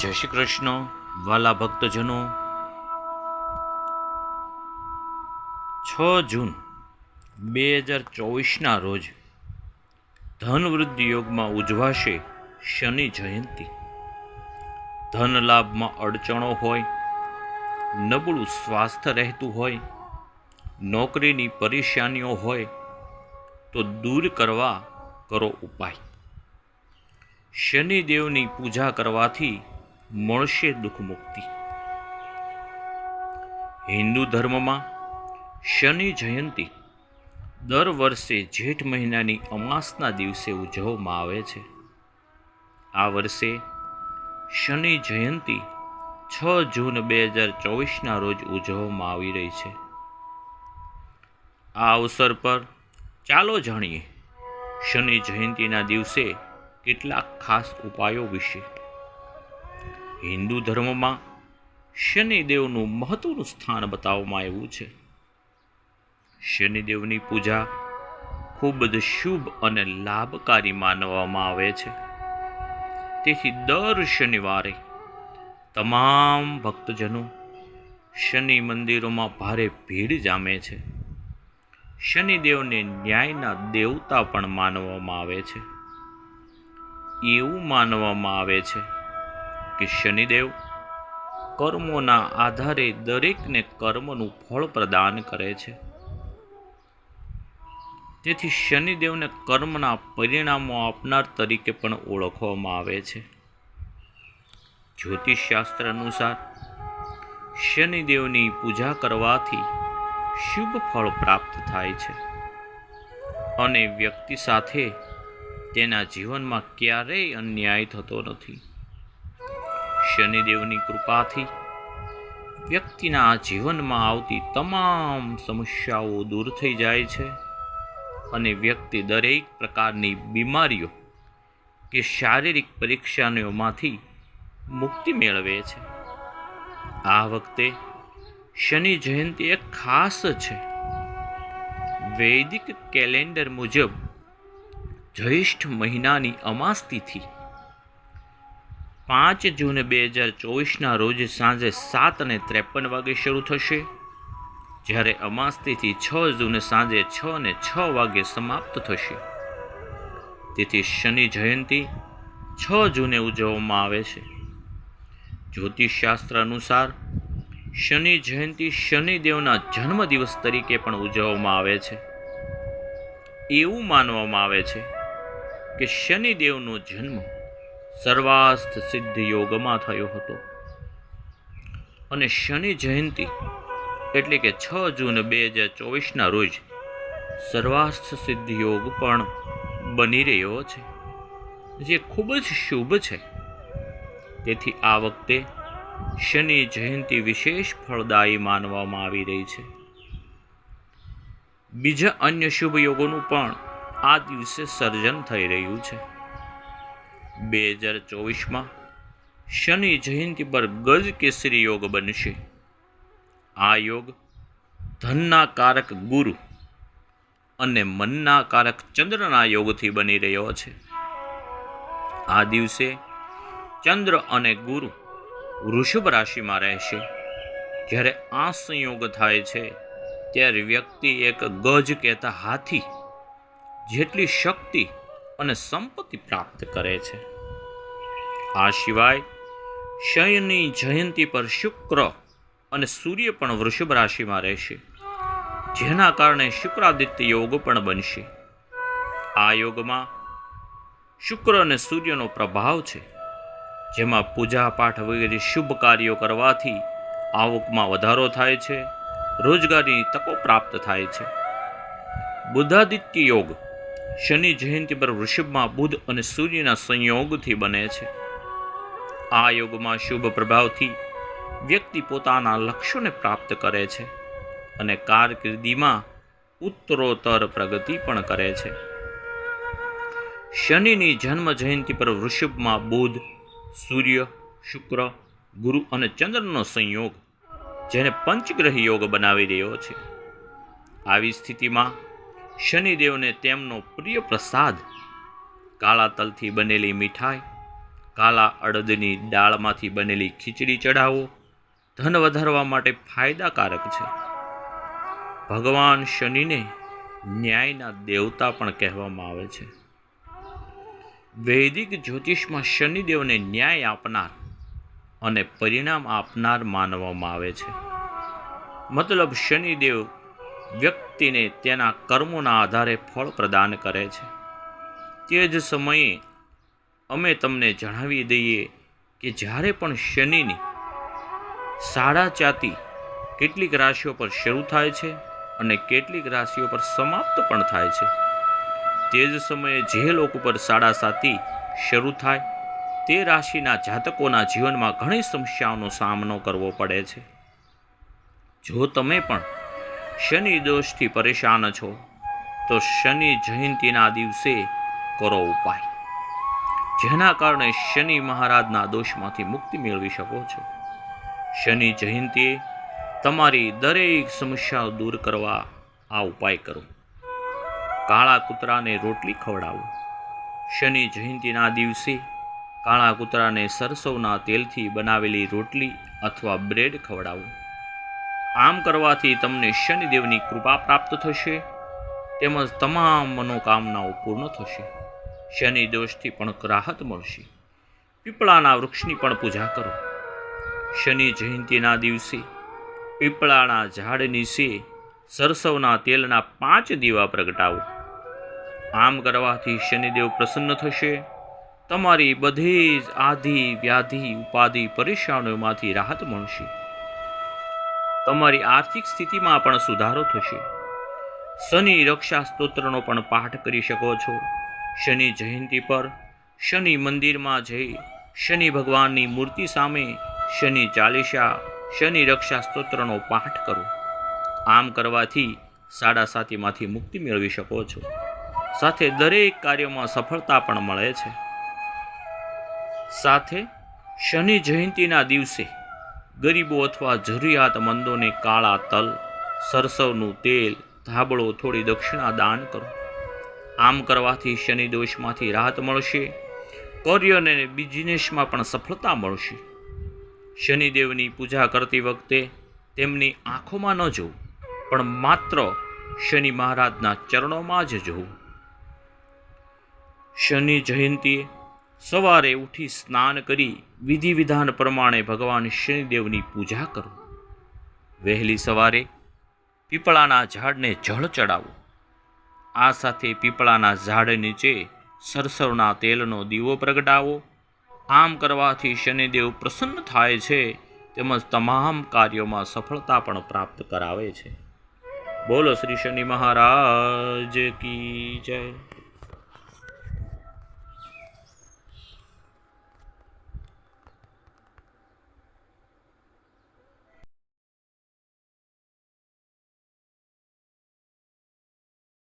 જય શ્રી કૃષ્ણ, વાલા ભક્તજનો. છ જૂન, બે હજાર ચોવીસના રોજ ધનવૃદ્ધિ યોગમાં ઉજવાશે શનિ જયંતિ. ધન લાભમાં અડચણો હોય, નબળું સ્વાસ્થ્ય રહેતું હોય, નોકરીની પરેશાનીઓ હોય, તો દૂર કરવા કરો ઉપાય. શનિદેવની પૂજા કરવાથી મળશે દુઃખ મુક્તિ હિન્દુ ધર્મમાં શનિ જયંતિ દર વર્ષે જેઠ મહિનાની અમાસના દિવસે ઉજવવામાં આવે છે. આ વર્ષે શનિ જયંતિ છ જૂન બે હજાર ચોવીસના રોજ ઉજવવામાં આવી રહી છે. આ અવસર પર ચાલો જાણીએ શનિ જયંતિના દિવસે કેટલાક ખાસ ઉપાયો વિશે. હિન્દુ ધર્મમાં શનિદેવનું મહત્વનું સ્થાન બતાવવામાં આવ્યું છે. શનિદેવની પૂજા ખૂબ જ શુભ અને લાભકારી માનવામાં આવે છે. તેથી દર શનિવારે તમામ ભક્તજનો શનિ મંદિરોમાં ભારે ભીડ જામે છે. શનિદેવને ન્યાયના દેવતા પણ માનવામાં આવે છે. એવું માનવામાં આવે છે કે શનિદેવ કર્મોના આધારે દરેકને કર્મનું ફળ પ્રદાન કરે છે. તેથી શનિદેવને કર્મના પરિણામો આપનાર તરીકે પણ ઓળખવામાં આવે છે. જ્યોતિષશાસ્ત્ર અનુસાર શનિદેવની પૂજા કરવાથી શુભ ફળ પ્રાપ્ત થાય છે અને વ્યક્તિ સાથે તેના જીવનમાં ક્યારેય અન્યાય થતો નથી. શનિદેવની કૃપાથી વ્યક્તિના જીવનમાં આવતી તમામ સમસ્યાઓ દૂર થઈ જાય છે અને વ્યક્તિ દરેક પ્રકારની બીમારીઓ કે શારીરિક પરીક્ષાઓમાંથી મુક્તિ મેળવે છે. આ વખતે શનિ જયંતિ એક ખાસ છે. વૈદિક કેલેન્ડર મુજબ જ્યેષ્ઠ મહિનાની અમાસ તિથિ પાંચ જૂન બે હજાર ચોવીસના રોજ સાંજે સાત અને ત્રેપન વાગે શરૂ થશે. જ્યારે અમાસ છ જૂને સાંજે છ અને છ વાગે સમાપ્ત થશે. તેથી શનિ જયંતિ છ જૂને ઉજવવામાં આવે છે. જ્યોતિષશાસ્ત્ર અનુસાર શનિ જયંતિ શનિદેવના જન્મદિવસ તરીકે પણ ઉજવવામાં આવે છે. એવું માનવામાં આવે છે કે શનિદેવનો જન્મ સર્વાસ્થ સિદ્ધ યોગમાં થયો હતો. અને શનિ જયંતિ એટલે કે છ જૂન બે હજાર ચોવીસના રોજ સર્વાસ્થ સિદ્ધ યોગ પણ બની રહ્યો છે, જે ખૂબ જ શુભ છે. તેથી આ વખતે શનિ જયંતિ વિશેષ ફળદાયી માનવામાં આવી રહી છે. બીજા અન્ય શુભ યોગોનું પણ આ દિવસે સર્જન થઈ રહ્યું છે. બે હજાર ચોવીસમાં શનિ જયંતિ પર ગજ કેસરી યોગ બનશે. આ યોગ ધનના કારક ગુરુ અને મનના કારક ચંદ્રના યોગથી બની રહ્યો છે. આ દિવસે ચંદ્ર અને ગુરુ વૃષભ રાશિમાં રહેશે. જ્યારે આ સંયોગ થાય છે, ત્યારે વ્યક્તિ એક ગજ કહેતા હાથી જેટલી શક્તિ અને સંપત્તિ પ્રાપ્ત કરે છે. આ સિવાય શયની જયંતિ પર શુક્ર અને સૂર્ય પણ વૃષભ રાશિમાં રહેશે. જેના કારણે શુક્રાદિત્ય યોગ પણ બનશે. આ યોગમાં શુક્ર અને સૂર્યનો પ્રભાવ છે. જેમાં પૂજા પાઠ વગેરે શુભ કાર્યો કરવાથી આવકમાં વધારો થાય છે. રોજગારીની તકો પ્રાપ્ત થાય છે. બુધાદિત્ય યોગ શનિ જયંતિ પર વૃષભમાં બુધ અને સૂર્યના સંયોગથી બને છે. આ યોગમાં શુભ પ્રભાવથી વ્યક્તિ પોતાના લક્ષ્યોને પ્રાપ્ત કરે છે અને કારકિર્દીમાં ઉત્તરોત્તર પ્રગતિ પણ કરે છે. શનિની જન્મ જયંતિ પર વૃષભમાં બુધ, સૂર્ય, શુક્ર, ગુરુ અને ચંદ્રનો સંયોગ, જેને પંચગ્રહ યોગ બનાવી રહ્યો છે. આવી સ્થિતિમાં શનિદેવને તેમનો પ્રિય પ્રસાદ. કાળા તલથી બનેલી મીઠાઈ, કાલા અડદની દાળમાંથી બનેલી ખીચડી ચઢાવો, ધન વધારવા માટે ફાયદાકારક છે. ભગવાન શનિને ન્યાયના દેવતા પણ કહેવામાં આવે છે. વૈદિક જ્યોતિષમાં શનિદેવને ન્યાય આપનાર અને પરિણામ આપનાર માનવામાં આવે છે. મતલબ શનિદેવ વ્યક્તિને તેના કર્મોના આધારે ફળ પ્રદાન કરે છે. તે જ સમયે અમે તમને જણાવી દઈએ કે જ્યારે પણ શનિની સાડા ચાતી કેટલીક રાશિઓ પર શરૂ થાય છે અને કેટલીક રાશિઓ પર સમાપ્ત પણ થાય છે. તે જ સમયે જે લોકો પર સાડા સાતી શરૂ થાય, તે રાશિના જાતકોના જીવનમાં ઘણી સમસ્યાઓનો સામનો કરવો પડે છે. જો તમે પણ શનિ દોષથી પરેશાન છો, તો શનિ જયંતીના દિવસે કરો ઉપાય. જેના કારણે શનિ મહારાજના દોષમાંથી મુક્તિ મેળવી શકો છો. શનિ જયંતીએ તમારી દરેક સમસ્યાઓ દૂર કરવા આ ઉપાય કરો. કાળા કૂતરાને રોટલી ખવડાવો. શનિ જયંતીના દિવસે કાળા કૂતરાને સરસવના તેલથી બનાવેલી રોટલી અથવા બ્રેડ ખવડાવો. આમ કરવાથી તમને શનિદેવની કૃપા પ્રાપ્ત થશે તેમજ તમામ મનોકામનાઓ પૂર્ણ થશે. શનિ દોષથી પણ રાહત મળશે. પીપળાના વૃક્ષની પણ પૂજા કરો. શનિ જયંતીના દિવસે પીપળાના ઝાડ નીચે સરસવના તેલના પાંચ દીવા પ્રગટાવો. આમ કરવાથી શનિદેવ પ્રસન્ન થશે. તમારી બધી જ આધિ વ્યાધિ ઉપાધિ પરેશાનીઓમાંથી રાહત મળશે. તમારી આર્થિક સ્થિતિમાં પણ સુધારો થશે. શનિ રક્ષા સ્તોત્રનો પણ પાઠ કરી શકો છો. શનિ જયંતી પર, શનિ મંદિરમાં જઈ, શનિ ભગવાનની મૂર્તિ સામે, શનિ ચાલીસા, શનિ રક્ષા સ્તોત્રનો પાઠ કરો. આમ કરવાથી સાડા સાતીમાંથી મુક્તિ મેળવી શકો છો. સાથે દરેક કાર્યમાં સફળતા પણ મળે છે. સાથે શનિ જયંતીના દિવસે ગરીબો અથવા જરૂરિયાતમંદોને કાળા તલ, સરસવનું તેલ, ધાબળો થોડી દક્ષિણા દાન કરો. આમ કરવાથી શનિ દોષમાંથી રાહત મળશે કાર્ય અને બિઝનેસમાં પણ સફળતા મળશે. શનિદેવની પૂજા કરતી વખતે તેમની આંખોમાં ન જવું, પણ માત્ર શનિ મહારાજના ચરણોમાં જ જવું. શનિ જયંતીએ સવારે ઉઠી સ્નાન કરી વિધિ વિધાન પ્રમાણે ભગવાન શનિદેવની પૂજા કરો. વહેલી સવારે પીપળાના ઝાડને જળ ચડાવો. આ સાથે પીપળાના ઝાડ નીચે સરસવના તેલનો દીવો પ્રગટાવો. આમ કરવાથી શનિદેવ પ્રસન્ન થાય છે તેમજ તમામ કાર્યોમાં સફળતા પણ પ્રાપ્ત કરાવે છે. બોલો શ્રી શનિ મહારાજ કી જય.